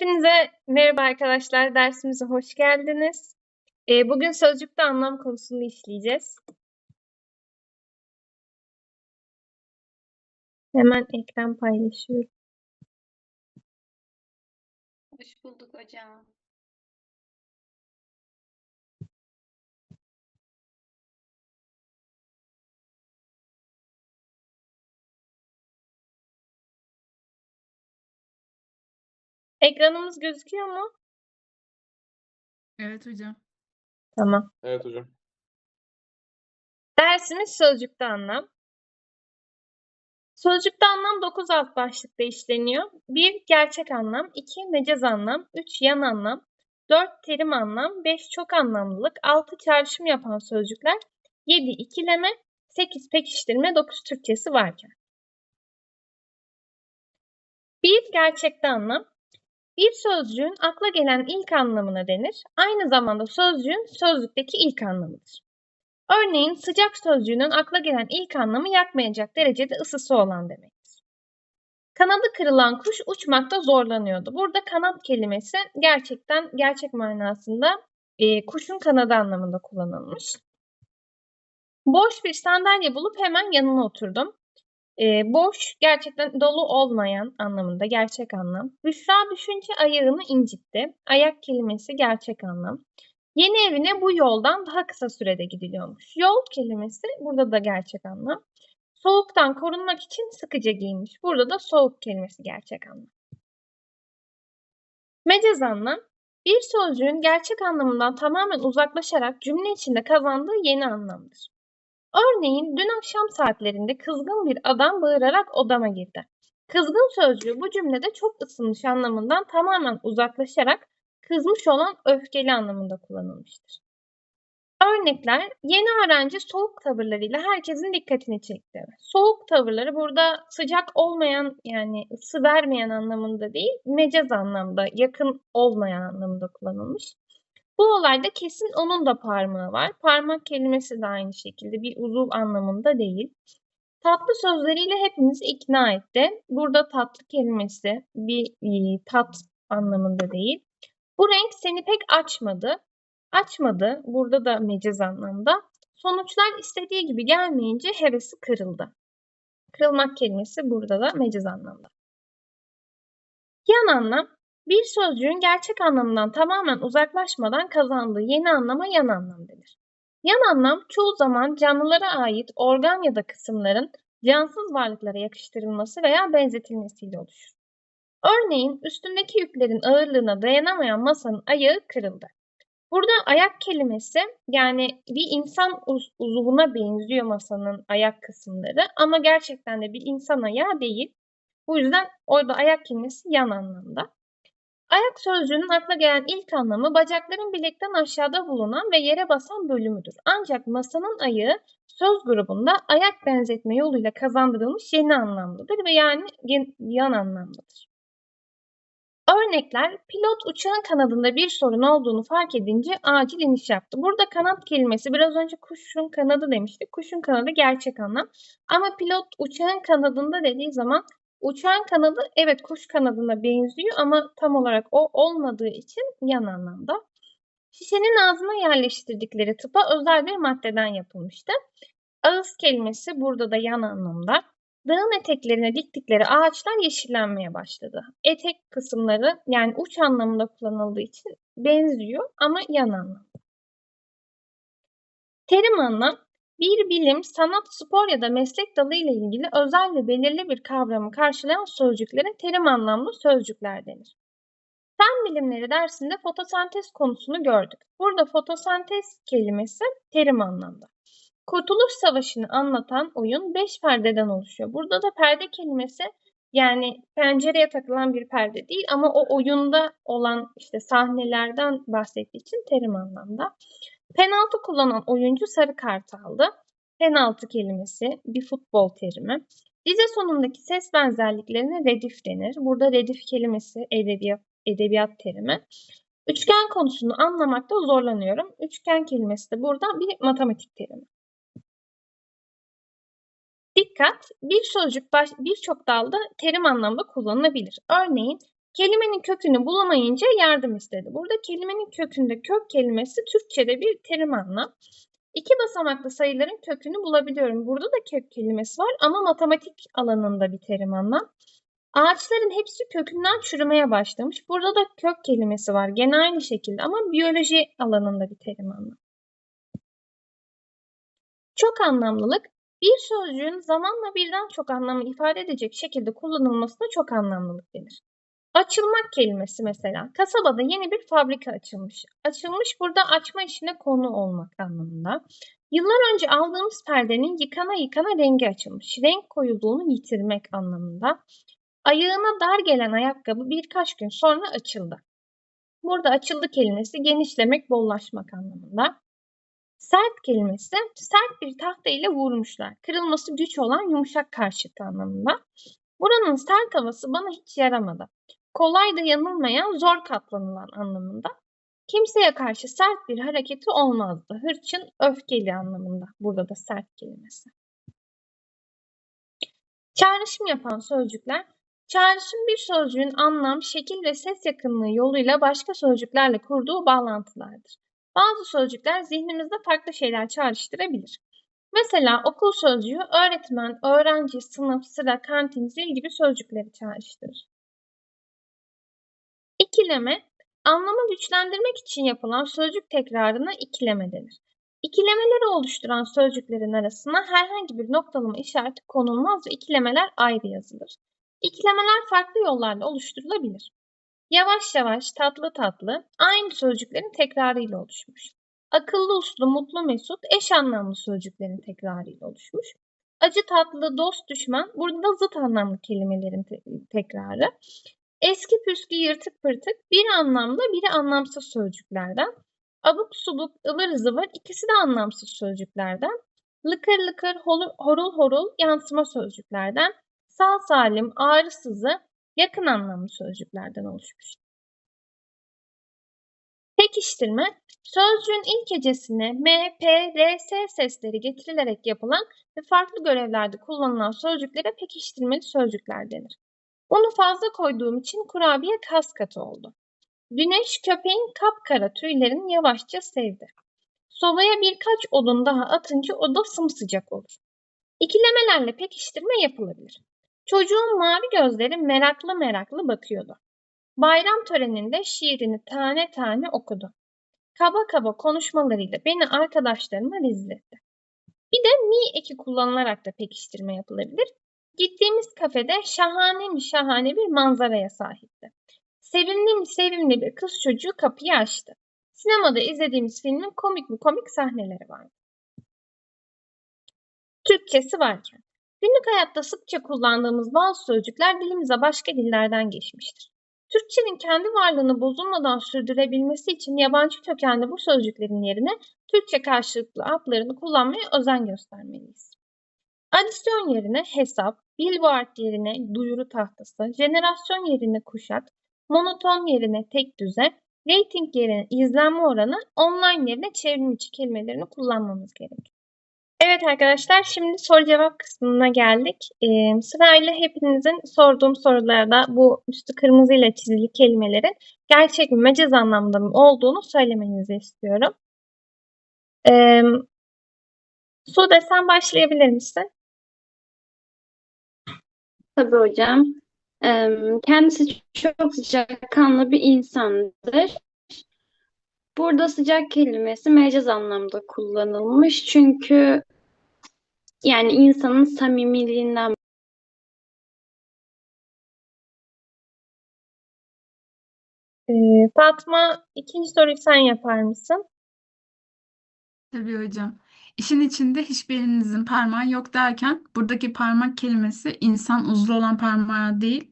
Hepinize merhaba arkadaşlar. Dersimize hoş geldiniz. Ee, bugün sözcükte anlam konusunu işleyeceğiz. Hemen ekran paylaşıyorum. Hoş bulduk hocam. Ekranımız gözüküyor mu? Evet hocam. Tamam. Evet hocam. Dersimiz sözcükte anlam. Sözcükte anlam 9 alt başlıkta işleniyor. 1. Gerçek anlam, 2. Mecaz anlam, 3. Yan anlam, 4. Terim anlam, 5. Çok anlamlılık, 6. Çağrışım yapan sözcükler, 7. ikileme, 8. Pekiştirme, 9. Türkçesi varken. 1. Gerçekte anlam. Bir sözcüğün akla gelen ilk anlamına denir. Aynı zamanda sözcüğün sözlükteki ilk anlamıdır. Örneğin sıcak sözcüğünün akla gelen ilk anlamı yakmayacak derecede ısısı olan demektir. Kanadı kırılan kuş uçmakta zorlanıyordu. Burada kanat kelimesi gerçekten gerçek manasında e, kuşun kanadı anlamında kullanılmış. Boş bir sandalye bulup hemen yanına oturdum. E, boş, gerçekten dolu olmayan anlamında gerçek anlam. Büşra düşünce ayağını incitti. Ayak kelimesi gerçek anlam. Yeni evine bu yoldan daha kısa sürede gidiliyormuş. Yol kelimesi burada da gerçek anlam. Soğuktan korunmak için sıkıca giyinmiş. Burada da soğuk kelimesi gerçek anlam. Mecaz anlam bir sözcüğün gerçek anlamından tamamen uzaklaşarak cümle içinde kazandığı yeni anlamdır. Örneğin dün akşam saatlerinde kızgın bir adam bağırarak odama girdi. Kızgın sözcüğü bu cümlede çok ısınmış anlamından tamamen uzaklaşarak kızmış olan öfkeli anlamında kullanılmıştır. Örnekler yeni öğrenci soğuk tavırlarıyla herkesin dikkatini çekti. Soğuk tavırları burada sıcak olmayan yani ısı vermeyen anlamında değil mecaz anlamda yakın olmayan anlamında kullanılmış. Bu olayda kesin onun da parmağı var. Parmak kelimesi de aynı şekilde bir uzuv anlamında değil. Tatlı sözleriyle hepimizi ikna etti. Burada tatlı kelimesi bir e, tat anlamında değil. Bu renk seni pek açmadı. Açmadı. Burada da mecaz anlamda. Sonuçlar istediği gibi gelmeyince hevesi kırıldı. Kırılmak kelimesi burada da mecaz anlamda. Yan anlam bir sözcüğün gerçek anlamından tamamen uzaklaşmadan kazandığı yeni anlama yan anlam denir. Yan anlam çoğu zaman canlılara ait organ ya da kısımların cansız varlıklara yakıştırılması veya benzetilmesiyle oluşur. Örneğin üstündeki yüklerin ağırlığına dayanamayan masanın ayağı kırıldı. Burada ayak kelimesi yani bir insan uz uzuvuna benziyor masanın ayak kısımları ama gerçekten de bir insan ayağı değil. Bu yüzden orada ayak kelimesi yan anlamda. Ayak sözcüğünün akla gelen ilk anlamı bacakların bilekten aşağıda bulunan ve yere basan bölümüdür. Ancak masanın ayağı söz grubunda ayak benzetme yoluyla kazandırılmış yeni anlamdadır ve yani yan anlamdadır. Örnekler, pilot uçağın kanadında bir sorun olduğunu fark edince acil iniş yaptı. Burada kanat kelimesi biraz önce kuşun kanadı demiştik. Kuşun kanadı gerçek anlam. Ama pilot uçağın kanadında dediği zaman uçağın kanadı evet kuş kanadına benziyor ama tam olarak o olmadığı için yan anlamda. Şişenin ağzına yerleştirdikleri tıpa özel bir maddeden yapılmıştı. Ağız kelimesi burada da yan anlamda. Dağın eteklerine diktikleri ağaçlar yeşillenmeye başladı. Etek kısımları yani uç anlamında kullanıldığı için benziyor ama yan anlamda. Terim anlam bir bilim, sanat, spor ya da meslek dalı ile ilgili özel ve belirli bir kavramı karşılayan sözcüklere terim anlamlı sözcükler denir. Fen bilimleri dersinde fotosentez konusunu gördük. Burada fotosentez kelimesi terim anlamda. Kurtuluş Savaşı'nı anlatan oyun 5 perdeden oluşuyor. Burada da perde kelimesi yani pencereye takılan bir perde değil ama o oyunda olan işte sahnelerden bahsettiği için terim anlamda. Penaltı kullanan oyuncu sarı kart aldı. Penaltı kelimesi bir futbol terimi. Dize sonundaki ses benzerliklerine redif denir. Burada redif kelimesi edebiyat, edebiyat terimi. Üçgen konusunu anlamakta zorlanıyorum. Üçgen kelimesi de burada bir matematik terimi. Dikkat! Bir sözcük birçok dalda terim anlamda kullanılabilir. Örneğin Kelimenin kökünü bulamayınca yardım istedi. Burada kelimenin kökünde kök kelimesi Türkçe'de bir terim anlam. İki basamaklı sayıların kökünü bulabiliyorum. Burada da kök kelimesi var ama matematik alanında bir terim anlam. Ağaçların hepsi kökünden çürümeye başlamış. Burada da kök kelimesi var. Gene aynı şekilde ama biyoloji alanında bir terim anlam. Çok anlamlılık bir sözcüğün zamanla birden çok anlamı ifade edecek şekilde kullanılmasına çok anlamlılık denir. Açılmak kelimesi mesela. Kasabada yeni bir fabrika açılmış. Açılmış burada açma işine konu olmak anlamında. Yıllar önce aldığımız perdenin yıkana yıkana rengi açılmış. Renk koyuluğunu yitirmek anlamında. Ayağına dar gelen ayakkabı birkaç gün sonra açıldı. Burada açıldı kelimesi genişlemek, bollaşmak anlamında. Sert kelimesi sert bir tahta ile vurmuşlar. Kırılması güç olan yumuşak karşıtı anlamında. Buranın sert havası bana hiç yaramadı. Kolay da yanılmayan, zor katlanılan anlamında. Kimseye karşı sert bir hareketi olmazdı. Hırçın, öfkeli anlamında. Burada da sert kelimesi. Çağrışım yapan sözcükler Çağrışım bir sözcüğün anlam, şekil ve ses yakınlığı yoluyla başka sözcüklerle kurduğu bağlantılardır. Bazı sözcükler zihnimizde farklı şeyler çağrıştırabilir. Mesela okul sözcüğü öğretmen, öğrenci, sınıf, sıra, kantin, zil gibi sözcükleri çağrıştırır. İkileme, anlamı güçlendirmek için yapılan sözcük tekrarına ikileme denir. İkilemeleri oluşturan sözcüklerin arasına herhangi bir noktalama işareti konulmaz ve ikilemeler ayrı yazılır. İkilemeler farklı yollarla oluşturulabilir. Yavaş yavaş, tatlı tatlı, aynı sözcüklerin tekrarıyla oluşmuş. Akıllı uslu, mutlu mesut, eş anlamlı sözcüklerin tekrarıyla oluşmuş. Acı tatlı, dost düşman, burada da zıt anlamlı kelimelerin te- tekrarı. Eski püskü, yırtık pırtık, bir anlamlı, biri anlamsız sözcüklerden. Abuk subuk, ıvır zıvır, ikisi de anlamsız sözcüklerden. Lıkır lıkır, horul horul, yansıma sözcüklerden. Sağ salim, ağrısızı, yakın anlamlı sözcüklerden oluşmuş. Pekiştirme, sözcüğün ilk hecesine M, P, R, S sesleri getirilerek yapılan ve farklı görevlerde kullanılan sözcüklere pekiştirmeli sözcükler denir. Unu fazla koyduğum için kurabiye kas katı oldu. Güneş köpeğin kapkara tüylerini yavaşça sevdi. Sobaya birkaç odun daha atınca oda sımsıcak olur. İkilemelerle pekiştirme yapılabilir. Çocuğun mavi gözleri meraklı meraklı bakıyordu. Bayram töreninde şiirini tane tane okudu. Kaba kaba konuşmalarıyla beni arkadaşlarıma rezil etti. Bir de mi eki kullanılarak da pekiştirme yapılabilir. Gittiğimiz kafede şahane mi şahane bir manzaraya sahipti. Sevimli mi sevimli bir kız çocuğu kapıyı açtı. Sinemada izlediğimiz filmin komik mi komik sahneleri vardı. Türkçesi varken. Günlük hayatta sıkça kullandığımız bazı sözcükler dilimize başka dillerden geçmiştir. Türkçenin kendi varlığını bozulmadan sürdürebilmesi için yabancı kökenli bu sözcüklerin yerine Türkçe karşılıklı adlarını kullanmaya özen göstermeliyiz. Adisyon yerine hesap, billboard yerine duyuru tahtası, jenerasyon yerine kuşak, monoton yerine tek düze, rating yerine izlenme oranı, online yerine çevrim içi kelimelerini kullanmamız gerekiyor. Evet arkadaşlar şimdi soru cevap kısmına geldik. Ee, sırayla hepinizin sorduğum sorularda bu üstü kırmızıyla çizili kelimelerin gerçek mi mecaz anlamda mı olduğunu söylemenizi istiyorum. Ee, Sude sen başlayabilir misin? Tabii hocam. Kendisi çok sıcakkanlı bir insandır. Burada sıcak kelimesi mecaz anlamda kullanılmış. Çünkü yani insanın samimiliğinden Ee, Fatma ikinci soruyu sen yapar mısın? Tabii hocam. İşin içinde hiçbirinizin parmağı yok derken buradaki parmak kelimesi insan uzvu olan parmağı değil,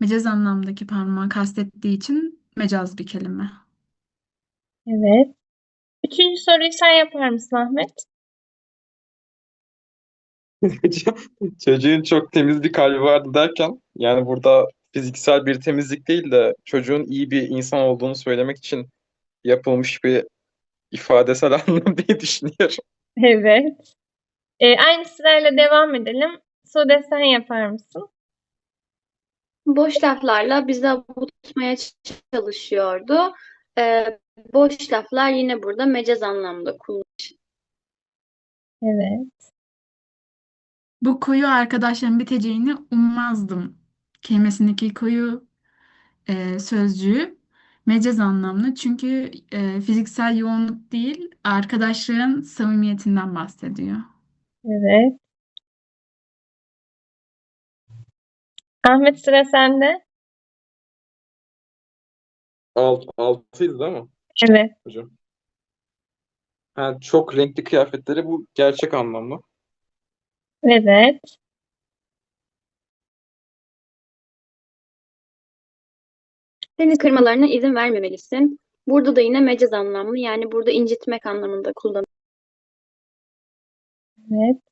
mecaz anlamdaki parmağı kastettiği için mecaz bir kelime. Evet. Üçüncü soruyu sen yapar mısın Ahmet? Çocuğun çok temiz bir kalbi vardı derken yani burada fiziksel bir temizlik değil de çocuğun iyi bir insan olduğunu söylemek için yapılmış bir ifadesel anlam diye düşünüyorum. Evet. Ee, aynı sırayla devam edelim. Sude sen yapar mısın? boş laflarla bizi avutmaya çalışıyordu. Ee, boş laflar yine burada mecaz anlamda kullanılmış. Evet. Bu koyu arkadaşların biteceğini ummazdım. Kelimesindeki koyu e, sözcüğü mecaz anlamlı. Çünkü e, fiziksel yoğunluk değil, arkadaşların samimiyetinden bahsediyor. Evet. Ahmet sıra sende. Alt, altıydı değil mi Evet. hocam? Ha, çok renkli kıyafetleri bu gerçek anlamda. Evet. Seni kırmalarına izin vermemelisin. Burada da yine mecaz anlamlı yani burada incitmek anlamında kullanılıyor. Evet.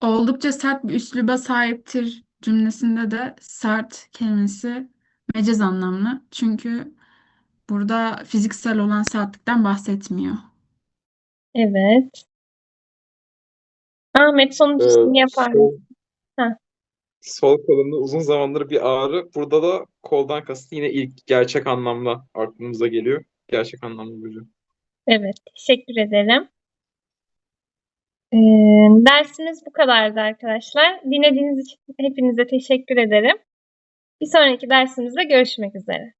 Oldukça sert bir üsluba sahiptir cümlesinde de sert kelimesi mecaz anlamlı. Çünkü burada fiziksel olan sertlikten bahsetmiyor. Evet. Ahmet Ee, sonuncusunu yapar sol, mısın? Heh. Sol kolumda uzun zamandır bir ağrı. Burada da koldan kasıt yine ilk gerçek anlamda aklımıza geliyor. Gerçek anlamda hocam. Evet. Teşekkür ederim. Ee, dersimiz bu kadardı arkadaşlar. Dinlediğiniz için hepinize teşekkür ederim. Bir sonraki dersimizde görüşmek üzere.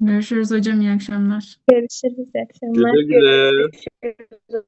Görüşürüz hocam, iyi akşamlar. Görüşürüz. İyi akşamlar. Güle güle. Görüşürüz hocam.